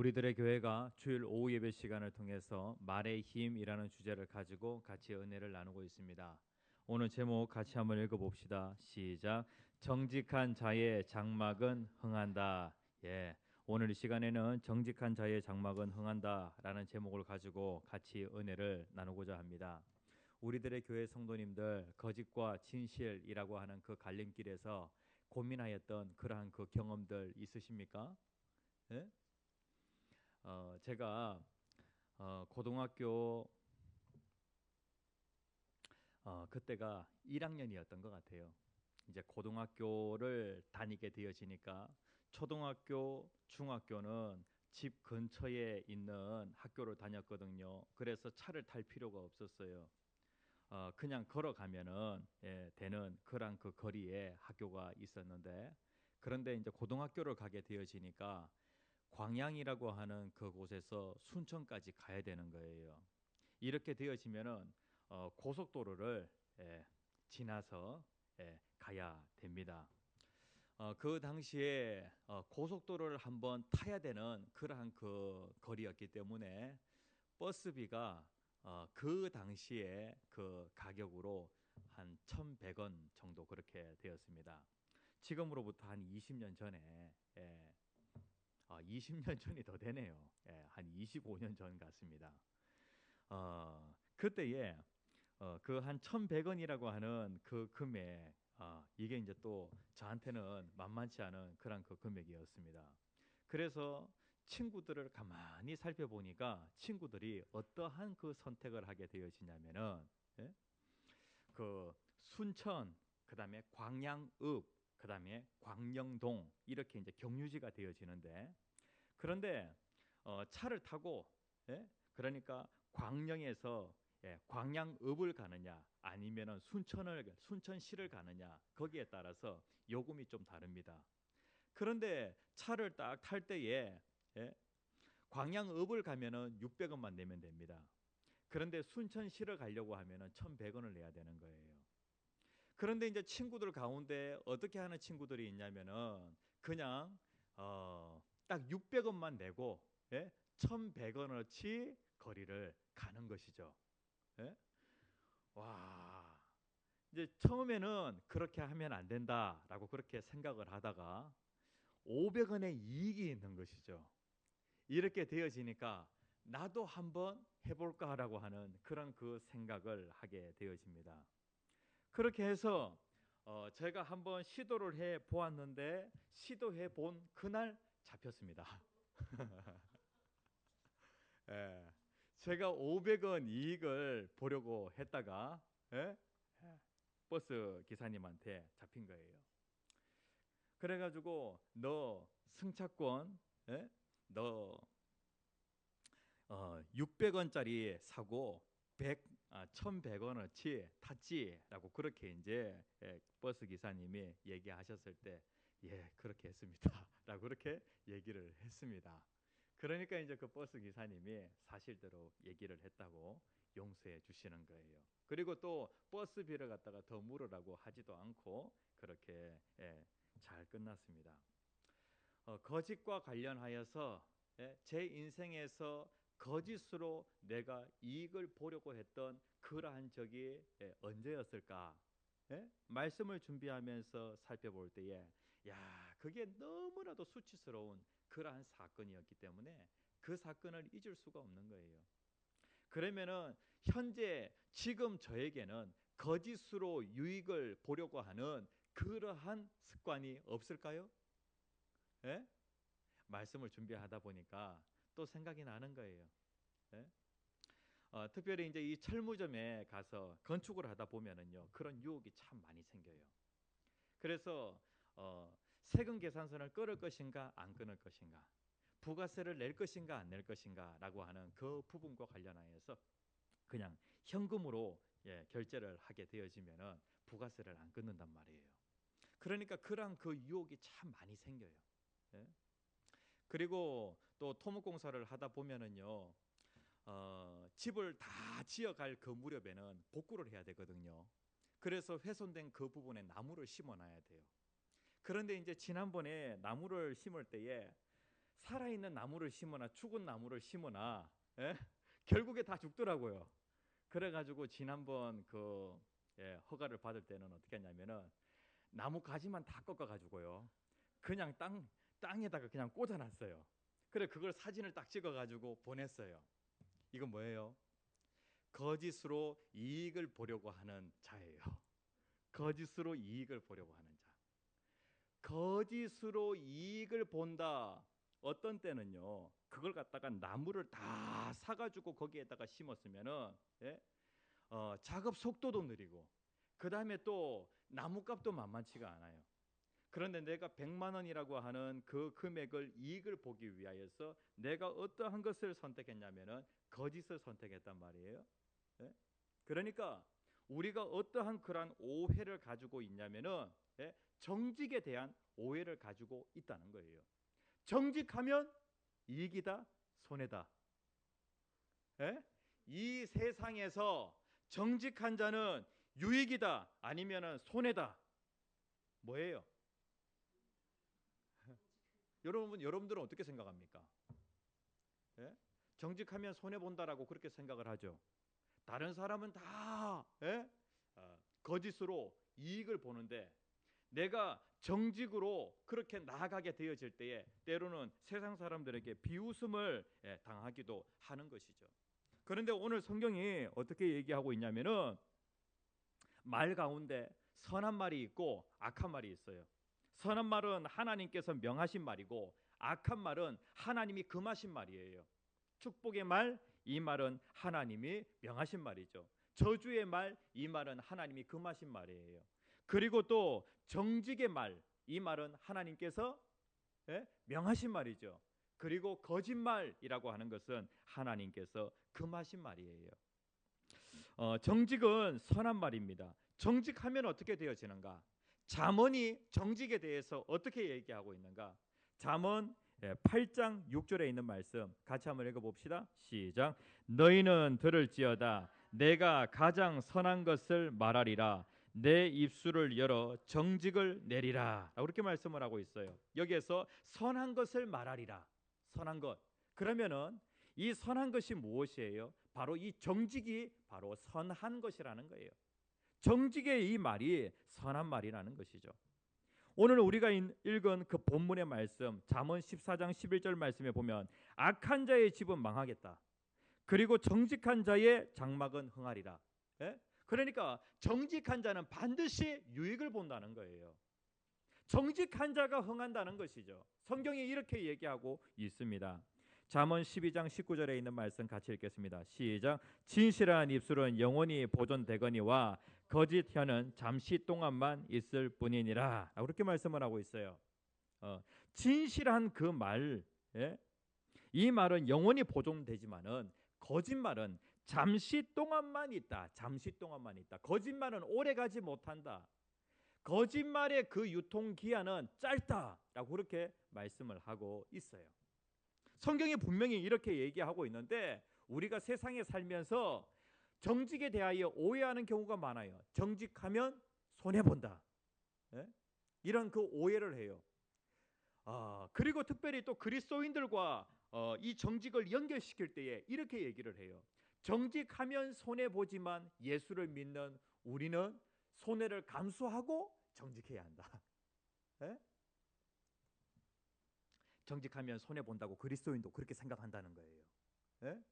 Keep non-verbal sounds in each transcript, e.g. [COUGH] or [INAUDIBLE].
우리들의 교회가 주일 오후 예배 시간을 통해서 말의 힘이라는 주제를 가지고 같이 은혜를 나누고 있습니다. 오늘 제목 같이 한번 읽어 봅시다. 시작. 정직한 자의 장막은 흥한다. 예. 오늘 이 시간에는 정직한 자의 장막은 흥한다라는 제목을 가지고 같이 은혜를 나누고자 합니다. 우리들의 교회 성도님들 거짓과 진실이라고 하는 그 갈림길에서 고민하였던 그러한 그 경험들 있으십니까? 예? 어, 제가 어, 고등학교 어, 그때가 1학년이었던 것 같아요. 이제 고등학교를 다니게 되어지니까 초등학교, 중학교는 집 근처에 있는 학교를 다녔거든요. 그래서 차를 탈 필요가 없었어요. 어, 그냥 걸어가면은 예, 되는 그런 그 거리에 학교가 있었는데 그런데 이제 고등학교를 가게 되어지니까 광양이라고 하는 그곳에서 순천까지 가야 되는 거예요. 이렇게 되어지면은 어, 고속도로를 예, 지나서 예, 가야 됩니다. 어, 그 당시에 어, 고속도로를 한번 타야 되는 그러한 그 거리였기 때문에 버스비가 어, 그 당시에 그 가격으로 한 1,100원 정도 그렇게 되었습니다. 지금으로부터 한 20년 전에 예, 어, 20년 [LAUGHS] 전이 더 되네요. 예, 한 25년 전 같습니다. 어, 그때에 어, 그한 1,100원이라고 하는 그 금액 어, 이게 이제 또 저한테는 만만치 않은 그런 그 금액이었습니다. 그래서 친구들을 가만히 살펴보니까 친구들이 어떠한 그 선택을 하게 되어지냐면은 예? 그 순천 그다음에 광양읍 그 다음에 광령동 이렇게 이제 경유지가 되어지는데 그런데 어, 차를 타고 예? 그러니까 광령에서 예, 광양읍을 가느냐 아니면은 순천을 순천시를 가느냐 거기에 따라서 요금이 좀 다릅니다. 그런데 차를 딱 탈 때에 예, 광양읍을 가면은 600원만 내면 됩니다. 그런데 순천시를 가려고 하면은 1,100원을 내야 되는 거예요. 그런데 이제 친구들 가운데 어떻게 하는 친구들이 있냐면은 그냥 어, 딱 600원만 내고 예? 1,100원어치 거리를 가는 것이죠. 예? 와 이제 처음에는 그렇게 하면 안 된다라고 그렇게 생각을 하다가 500원의 이익이 있는 것이죠. 이렇게 되어지니까 나도 한번 해볼까라고 하는 그런 그 생각을 하게 되어집니다. 그렇게 해서 어 제가 한번 시도를 해 보았는데 시도해 본 그날 잡혔습니다. [LAUGHS] 예, 제가 500원 이익을 보려고 했다가 예? 버스 기사님한테 잡힌 거예요. 그래가지고 너 승차권 예? 너 어, 600원짜리 사고 100, 아, 1,100원어치 탔지라고 그렇게 이제 예, 버스 기사님이 얘기하셨을 때 예, 그렇게 했습니다라고 [LAUGHS] 그렇게 얘기를 했습니다. 그러니까 이제 그 버스 기사님이 사실대로 얘기를 했다고 용서해 주시는 거예요. 그리고 또 버스비를 갖다가 더 물으라고 하지도 않고 그렇게 예, 잘 끝났습니다. 어, 거짓과 관련하여서 예, 제 인생에서 거짓으로 내가 이익을 보려고 했던 그러한 적이 예, 언제였을까? 예? 말씀을 준비하면서 살펴볼 때에 야 그게 너무나도 수치스러운 그러한 사건이었기 때문에 그 사건을 잊을 수가 없는 거예요. 그러면은 현재 지금 저에게는 거짓으로 유익을 보려고 하는 그러한 습관이 없을까요? 예? 말씀을 준비하다 보니까 또 생각이 나는 거예요. 예? 어, 특별히 이제 이 철무점에 가서 건축을 하다 보면은요 그런 유혹이 참 많이 생겨요. 그래서 어, 세금 계산서를 끊을 것인가 안 끊을 것인가, 부가세를 낼 것인가 안 낼 것인가라고 하는 그 부분과 관련하여서 그냥 현금으로 예, 결제를 하게 되어지면은 부가세를 안 끊는단 말이에요. 그러니까 그런 그 유혹이 참 많이 생겨요. 예? 그리고 또 토목공사를 하다 보면은요, 어, 집을 다 지어갈 그 무렵에는 복구를 해야 되거든요. 그래서 훼손된 그 부분에 나무를 심어놔야 돼요. 그런데 이제 지난번에 나무를 심을 때에 살아있는 나무를 심으나 죽은 나무를 심으나 예? 결국에 다 죽더라고요. 그래가지고 지난번 그 예, 허가를 받을 때는 어떻게 했냐면은 나무 가지만 다 꺾어가지고요. 그냥 땅 땅에다가 그냥 꽂아놨어요. 그래 그걸 사진을 딱 찍어가지고 보냈어요. 이건 뭐예요? 거짓으로 이익을 보려고 하는 자예요. 거짓으로 이익을 보려고 하는 자. 거짓으로 이익을 본다. 어떤 때는요. 그걸 갖다가 나무를 다 사가지고 거기에다가 심었으면은 예? 어, 작업 속도도 느리고 그 다음에 또 나무값도 만만치가 않아요. 그런데 내가 100만 원이라고 하는 그 금액을 이익을 보기 위하여서 내가 어떠한 것을 선택했냐면은 거짓을 선택했단 말이에요. 예? 그러니까 우리가 어떠한 그러한 오해를 가지고 있냐면은 예? 정직에 대한 오해를 가지고 있다는 거예요. 정직하면 이익이다, 손해다. 예? 이 세상에서 정직한 자는 유익이다, 아니면은 손해다. 뭐예요? 여러분, 여러분들은 어떻게 생각합니까? 예? 정직하면 손해 본다라고 그렇게 생각을 하죠. 다른 사람은 다 예? 어, 거짓으로 이익을 보는데 내가 정직으로 그렇게 나아가게 되어질 때에 때로는 세상 사람들에게 비웃음을 예, 당하기도 하는 것이죠. 그런데 오늘 성경이 어떻게 얘기하고 있냐면은 말 가운데 선한 말이 있고 악한 말이 있어요. 선한 말은 하나님께서 명하신 말이고 악한 말은 하나님이 금하신 말이에요. 축복의 말, 이 말은 하나님이 명하신 말이죠. 저주의 말, 이 말은 하나님이 금하신 말이에요. 그리고 또 정직의 말, 이 말은 하나님께서 예? 명하신 말이죠. 그리고 거짓말이라고 하는 것은 하나님께서 금하신 말이에요. 어, 정직은 선한 말입니다. 정직하면 어떻게 되어지는가? 잠언이 정직에 대해서 어떻게 얘기하고 있는가? 잠언 8장 6절에 있는 말씀 같이 한번 읽어 봅시다. 시작. 너희는 들을지어다 내가 가장 선한 것을 말하리라 내 입술을 열어 정직을 내리라. 그렇게 말씀을 하고 있어요. 여기에서 선한 것을 말하리라. 선한 것. 그러면은 이 선한 것이 무엇이에요? 바로 이 정직이 바로 선한 것이라는 거예요. 정직의 이 말이 선한 말이라는 것이죠. 오늘 우리가 읽은 그 본문의 말씀 잠언 14장 11절 말씀에 보면 악한 자의 집은 망하겠다. 그리고 정직한 자의 장막은 흥하리라. 예? 그러니까 정직한 자는 반드시 유익을 본다는 거예요. 정직한 자가 흥한다는 것이죠. 성경이 이렇게 얘기하고 있습니다. 잠언 12장 19절에 있는 말씀 같이 읽겠습니다. 시작. 진실한 입술은 영원히 보존되거니와 거짓 혀는 잠시 동안만 있을 뿐이니라. 그렇게 말씀을 하고 있어요. 어, 진실한 그 말, 예? 이 말은 영원히 보존되지만은 거짓말은 잠시 동안만 있다. 잠시 동안만 있다. 거짓말은 오래 가지 못한다. 거짓말의 그 유통 기한은 짧다라고 그렇게 말씀을 하고 있어요. 성경이 분명히 이렇게 얘기하고 있는데 우리가 세상에 살면서 정직에 대하여 오해하는 경우가 많아요. 정직하면 손해 본다. 예? 이런 그 오해를 해요. 아, 그리고 특별히 또 그리스도인들과 어, 이 정직을 연결시킬 때에 이렇게 얘기를 해요. 정직하면 손해 보지만 예수를 믿는 우리는 손해를 감수하고 정직해야 한다. 예? 정직하면 손해 본다고 그리스도인도 그렇게 생각한다는 거예요. 예?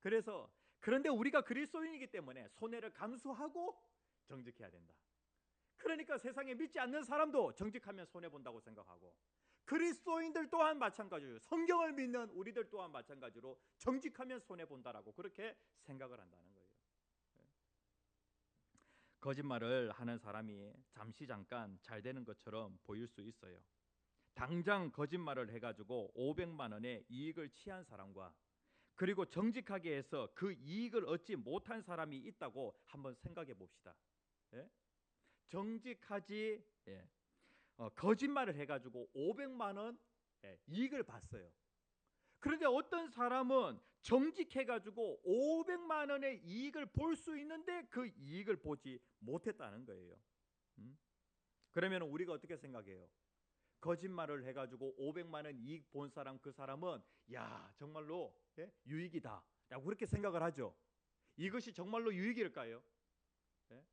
그래서 그런데 우리가 그리스도인이기 때문에 손해를 감수하고 정직해야 된다. 그러니까 세상에 믿지 않는 사람도 정직하면 손해 본다고 생각하고 그리스도인들 또한 마찬가지로 성경을 믿는 우리들 또한 마찬가지로 정직하면 손해 본다라고 그렇게 생각을 한다는 거예요. 예. 거짓말을 하는 사람이 잠시 잠깐 잘 되는 것처럼 보일 수 있어요. 당장 거짓말을 해가지고 500만 원의 이익을 취한 사람과 그리고 정직하게 해서 그 이익을 얻지 못한 사람이 있다고 한번 생각해 봅시다. 예? 정직하지 예. 어, 거짓말을 해가지고 500만 원 예, 이익을 봤어요. 그런데 어떤 사람은 정직해가지고 500만 원의 이익을 볼 수 있는데 그 이익을 보지 못했다는 거예요. 음? 그러면 우리가 어떻게 생각해요? 거짓말을 해가지고 500만 원 이익 본 사람 그 사람은 야 정말로 예? 유익이다라고 그렇게 생각을 하죠. 이것이 정말로 유익일까요? 예?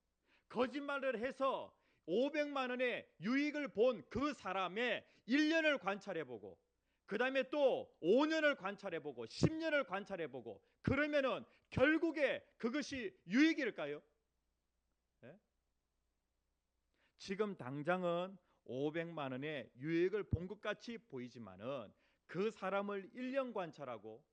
거짓말을 해서 500만 원의 유익을 본 그 사람의 1년을 관찰해 보고 그 다음에 또 5년을 관찰해 보고 10년을 관찰해 보고 그러면은 결국에 그것이 유익일까요? 예? 지금 당장은 500만 원의 유익을 본 것 같이 보이지만은 그 사람을 1년 관찰하고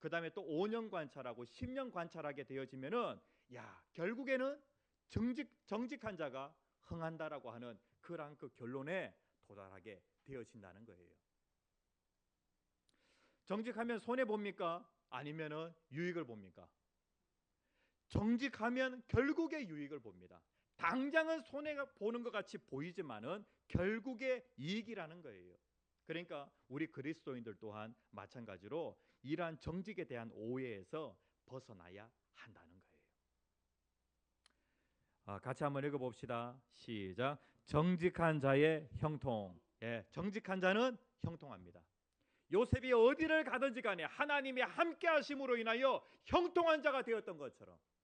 그 다음에 또 5년 관찰하고 10년 관찰하게 되어지면은 야 결국에는 정직 정직한 자가 흥한다라고 하는 그러한 그 결론에 도달하게 되어진다는 거예요. 정직하면 손해 봅니까? 아니면은 유익을 봅니까? 정직하면 결국에 유익을 봅니다. 당장은 손해가 보는 것 같이 보이지만은 결국에 이익이라는 거예요. 그러니까 우리 그리스도인들 또한 마찬가지로 이러한 정직에 대한 오해에서 벗어나야 한다는 거예요. 아, 같이 한번 읽어봅시다. 시작. 정직한 자의 형통. 예, 정직한 자는 형통합니다. 요셉이 어디를 가든지 간에 하나님이 함께 하심으로 인하여 형통한 자가 되었던 것처럼 예?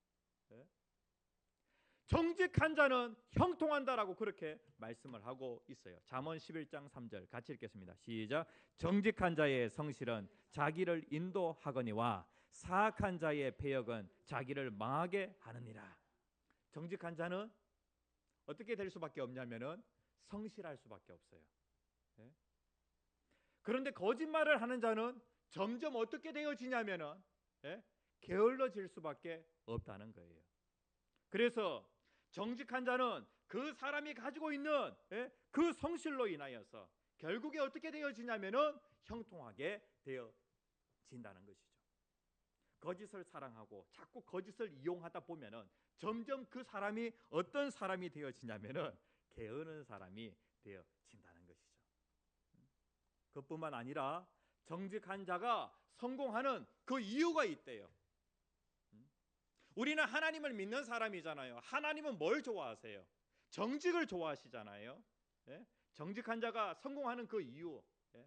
정직한 자는 형통한다라고 그렇게 말씀을 하고 있어요. 잠언 11장 3절 같이 읽겠습니다. 시작. 정직한 자의 성실은 자기를 인도하거니와 사악한 자의 배역은 자기를 망하게 하느니라. 정직한 자는 어떻게 될 수밖에 없냐면은 성실할 수밖에 없어요. 예? 그런데 거짓말을 하는 자는 점점 어떻게 되어지냐면은 예? 게을러질 수밖에 없다는 거예요. 그래서 정직한 자는 그 사람이 가지고 있는 예? 그 성실로 인하여서 결국에 어떻게 되어지냐면은 형통하게 되어진다는 것이죠. 거짓을 사랑하고 자꾸 거짓을 이용하다 보면은 점점 그 사람이 어떤 사람이 되어지냐면은 게으른 사람이 되어진다는 것이죠. 그뿐만 아니라 정직한 자가 성공하는 그 이유가 있대요. 우리는 하나님을 믿는 사람이잖아요. 하나님은 뭘 좋아하세요? 정직을 좋아하시잖아요. 예? 정직한 자가 성공하는 그 이유. 예?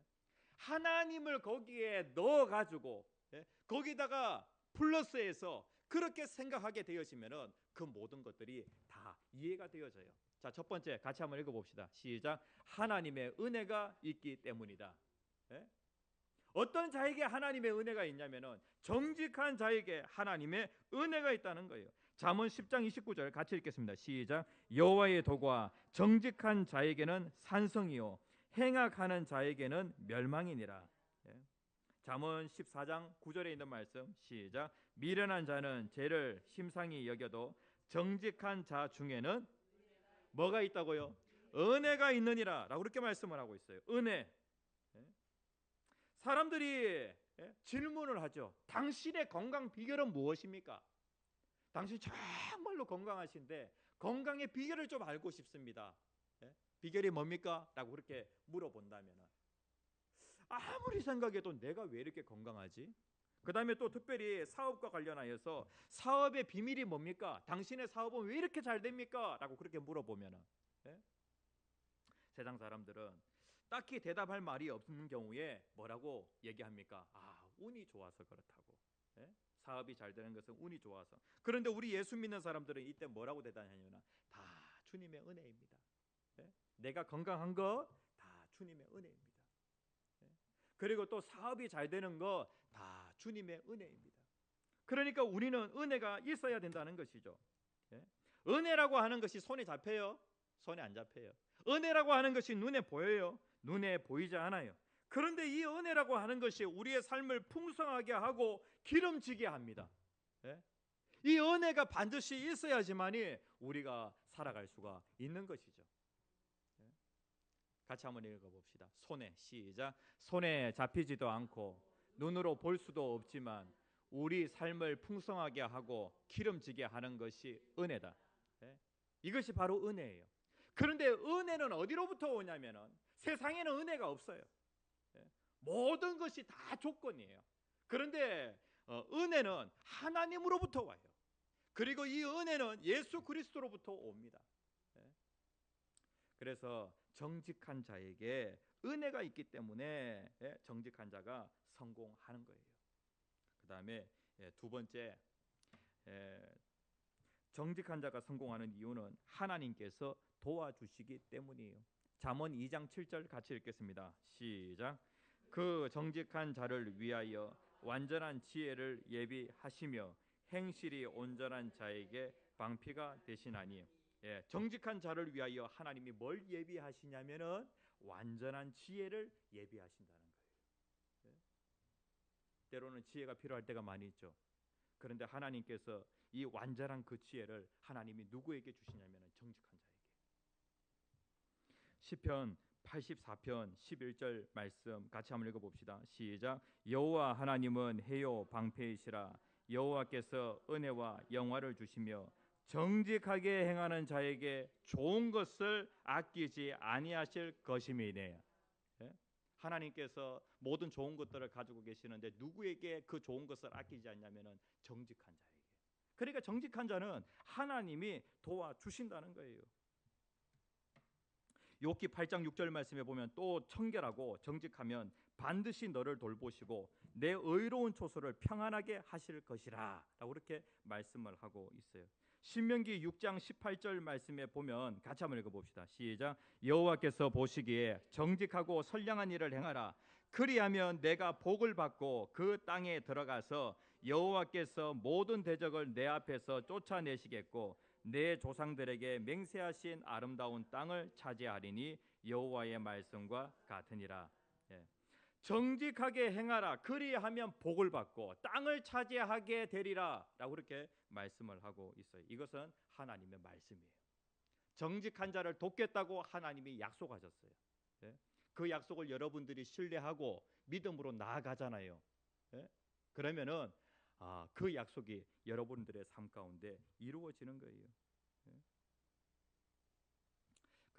하나님을 거기에 넣어 가지고 예? 거기다가 플러스해서 그렇게 생각하게 되어지면은 그 모든 것들이 다 이해가 되어져요. 자, 첫 번째 같이 한번 읽어 봅시다. 시작. 하나님의 은혜가 있기 때문이다. 예? 어떤 자에게 하나님의 은혜가 있냐면은 정직한 자에게 하나님의 은혜가 있다는 거예요. 잠언 10장 29절 같이 읽겠습니다. 시작. 여호와의 도가 정직한 자에게는 산성이요 행악하는 자에게는 멸망이니라. 예. 잠언 14장 9절에 있는 말씀 시작. 미련한 자는 죄를 심상히 여겨도 정직한 자 중에는 뭐가 있다고요? 은혜가 있느니라라고 그렇게 말씀을 하고 있어요. 은혜. 사람들이 예, 질문을 하죠. 당신의 건강 비결은 무엇입니까? 당신 정말로 건강하신데 건강의 비결을 좀 알고 싶습니다. 예? 비결이 뭡니까? 라고 그렇게 물어본다면 아무리 생각해도 내가 왜 이렇게 건강하지? 그 다음에 또 특별히 사업과 관련하여서 사업의 비밀이 뭡니까? 당신의 사업은 왜 이렇게 잘 됩니까? 라고 그렇게 물어보면 예? 세상 사람들은 딱히 대답할 말이 없는 경우에 뭐라고 얘기합니까? 아 운이 좋아서 그렇다고 예? 사업이 잘 되는 것은 운이 좋아서 그런데 우리 예수 믿는 사람들은 이때 뭐라고 대답하냐면 다 주님의 은혜입니다 예? 내가 건강한 거 다 주님의 은혜입니다 예? 그리고 또 사업이 잘 되는 거 다 주님의 은혜입니다 그러니까 우리는 은혜가 있어야 된다는 것이죠 예? 은혜라고 하는 것이 손에 잡혀요? 손에 안 잡혀요 은혜라고 하는 것이 눈에 보여요? 눈에 보이지 않아요. 그런데 이 은혜라고 하는 것이 우리의 삶을 풍성하게 하고 기름지게 합니다. 예? 이 은혜가 반드시 있어야지만이 우리가 살아갈 수가 있는 것이죠. 예? 같이 한번 읽어봅시다. 손에 시작. 손에 잡히지도 않고 눈으로 볼 수도 없지만 우리 삶을 풍성하게 하고 기름지게 하는 것이 은혜다. 예? 이것이 바로 은혜예요. 그런데 은혜는 어디로부터 오냐면은 세상에는 은혜가 없어요. 예. 모든 것이 다 조건이에요. 그런데 어, 은혜는 하나님으로부터 와요. 그리고 이 은혜는 예수 그리스도로부터 옵니다. 예. 그래서 정직한 자에게 은혜가 있기 때문에 예, 정직한 자가 성공하는 거예요. 그 다음에 예, 두 번째 예, 정직한 자가 성공하는 이유는 하나님께서 도와주시기 때문이에요. 잠언 2장 7절 같이 읽겠습니다. 시작. 그 정직한 자를 위하여 완전한 지혜를 예비하시며 행실이 온전한 자에게 방피가 되시나니 예, 정직한 자를 위하여 하나님이 뭘 예비하시냐면은 완전한 지혜를 예비하신다는 거예요. 예? 때로는 지혜가 필요할 때가 많이 있죠. 그런데 하나님께서 이 완전한 그 지혜를 하나님이 누구에게 주시냐면은 정직한. 시편 84편 11절 말씀 같이 한번 읽어 봅시다. 시작. 여호와 하나님은 해요 방패이시라. 여호와께서 은혜와 영화를 주시며 정직하게 행하는 자에게 좋은 것을 아끼지 아니하실 것임이네. 예? 하나님께서 모든 좋은 것들을 가지고 계시는데 누구에게 그 좋은 것을 아끼지 않냐면은 정직한 자에게. 그러니까 정직한 자는 하나님이 도와 주신다는 거예요. 욥기 8장 6절 말씀에 보면 또 청결하고 정직하면 반드시 너를 돌보시고 내 의로운 초소를 평안하게 하실 것이라라고 그렇게 말씀을 하고 있어요. 신명기 6장 18절 말씀에 보면 같이 한번 읽어 봅시다. 시작. 여호와께서 보시기에 정직하고 선량한 일을 행하라. 그리하면 내가 복을 받고 그 땅에 들어가서 여호와께서 모든 대적을 내 앞에서 쫓아내시겠고 내 조상들에게 맹세하신 아름다운 땅을 차지하리니 여호와의 말씀과 같으니라. 예. 정직하게 행하라. 그리하면 복을 받고 땅을 차지하게 되리라라고 그렇게 말씀을 하고 있어요. 이것은 하나님의 말씀이에요. 정직한 자를 돕겠다고 하나님이 약속하셨어요. 예? 그 약속을 여러분들이 신뢰하고 믿음으로 나아가잖아요. 예? 그러면은 아, 그 약속이 여러분들의 삶 가운데 이루어지는 거예요.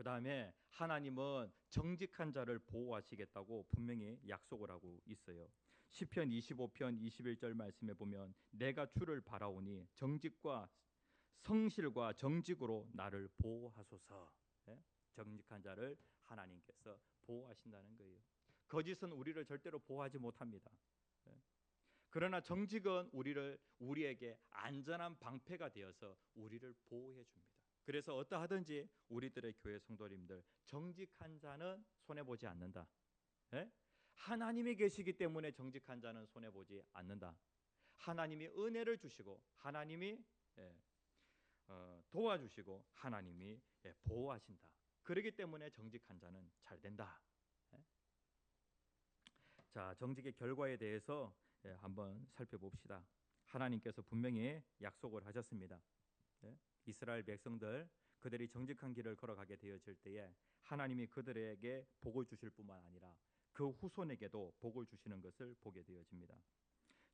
예? 그 다음에 하나님은 정직한 자를 보호하시겠다고 분명히 약속을 하고 있어요. 시편 25편 21절 말씀에 보면 내가 주를 바라오니 정직과 성실과 정직으로 나를 보호하소서. 예? 정직한 자를 하나님께서 보호하신다는 거예요. 거짓은 우리를 절대로 보호하지 못합니다. 예? 그러나 정직은 우리를 우리에게 안전한 방패가 되어서 우리를 보호해 줍니다. 그래서 어떠하든지 우리들의 교회 성도님들 정직한 자는 손해 보지 않는다. 예? 하나님이 계시기 때문에 정직한 자는 손해 보지 않는다. 하나님이 은혜를 주시고 하나님이 예, 어, 도와주시고 하나님이 예, 보호하신다. 그렇기 때문에 정직한 자는 잘 된다. 예? 자, 정직의 결과에 대해서 예, 한번 살펴봅시다. 하나님께서 분명히 약속을 하셨습니다. 예? 이스라엘 백성들 그들이 정직한 길을 걸어가게 되어질 때에 하나님이 그들에게 복을 주실 뿐만 아니라 그 후손에게도 복을 주시는 것을 보게 되어집니다.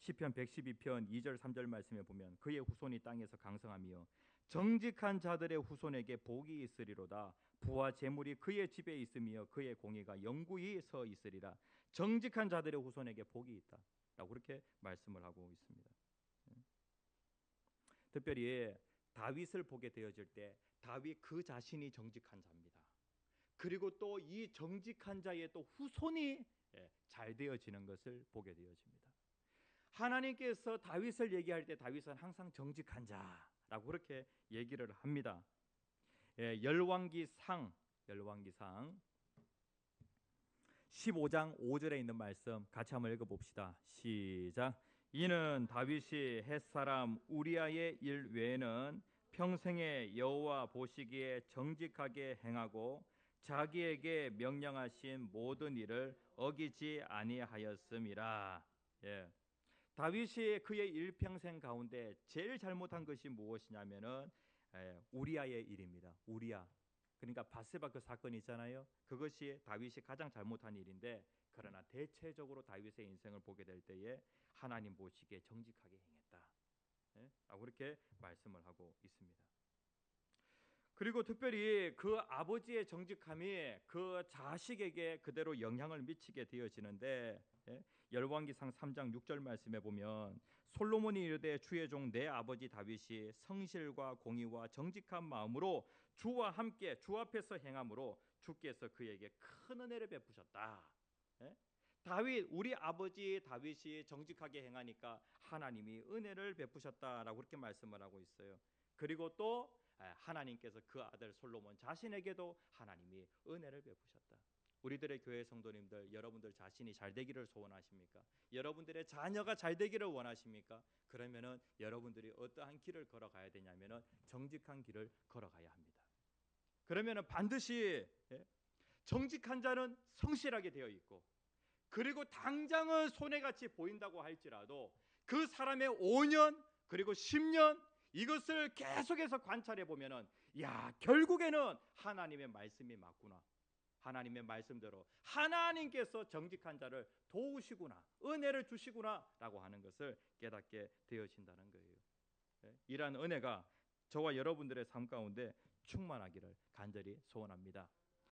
시편 112편 2절 3절 말씀에 보면 그의 후손이 땅에서 강성하며 정직한 자들의 후손에게 복이 있으리로다 부와 재물이 그의 집에 있으며 그의 공의가 영구히 서 있으리라 정직한 자들의 후손에게 복이 있다라고 그렇게 말씀을 하고 있습니다. 예. 특별히 다윗을 보게 되어질 때 다윗 그 자신이 정직한 자입니다. 그리고 또 이 정직한 자의 또 후손이 예, 잘 되어지는 것을 보게 되어집니다. 하나님께서 다윗을 얘기할 때 다윗은 항상 정직한 자라고 그렇게 얘기를 합니다. 예, 열왕기상 열왕기상 15장 5절에 있는 말씀 같이 한번 읽어 봅시다. 시작. 이는 다윗이 햇사람 우리아의 일 외에는 평생에 여호와 보시기에 정직하게 행하고 자기에게 명령하신 모든 일을 어기지 아니하였음이라. 예. 다윗이 그의 일평생 가운데 제일 잘못한 것이 무엇이냐면은 예, 우리아의 일입니다. 우리아. 그러니까 바세바 그 사건이 있잖아요. 그것이 다윗이 가장 잘못한 일인데 그러나 대체적으로 다윗의 인생을 보게 될 때에 하나님 보시기에 정직하게 행했다. 예? 라고 그렇게 말씀을 하고 있습니다. 그리고 특별히 그 아버지의 정직함이 그 자식에게 그대로 영향을 미치게 되어지는데 예? 열왕기상 3장 6절 말씀에 보면 솔로몬이 이르되 주의 종 내 아버지 다윗이 성실과 공의와 정직한 마음으로 주와 함께 주 앞에서 행함으로 주께서 그에게 큰 은혜를 베푸셨다. 예? 다윗 우리 아버지 다윗이 정직하게 행하니까 하나님이 은혜를 베푸셨다라고 그렇게 말씀을 하고 있어요. 그리고 또 예, 하나님께서 그 아들 솔로몬 자신에게도 하나님이 은혜를 베푸셨다. 우리들의 교회 성도님들 여러분들 자신이 잘 되기를 소원하십니까? 여러분들의 자녀가 잘 되기를 원하십니까? 그러면은 여러분들이 어떠한 길을 걸어가야 되냐면은 정직한 길을 걸어가야 합니다. 그러면은 반드시 예? 정직한 자는 성실하게 되어 있고 그리고 당장은 손해같이 보인다고 할지라도 그 사람의 5년 그리고 10년 이것을 계속해서 관찰해 보면은 야 결국에는 하나님의 말씀이 맞구나 하나님의 말씀대로 하나님께서 정직한 자를 도우시구나 은혜를 주시구나라고 하는 것을 깨닫게 되어진다는 거예요. 예? 이러한 은혜가 저와 여러분들의 삶 가운데 충만하기를 간절히 소원합니다.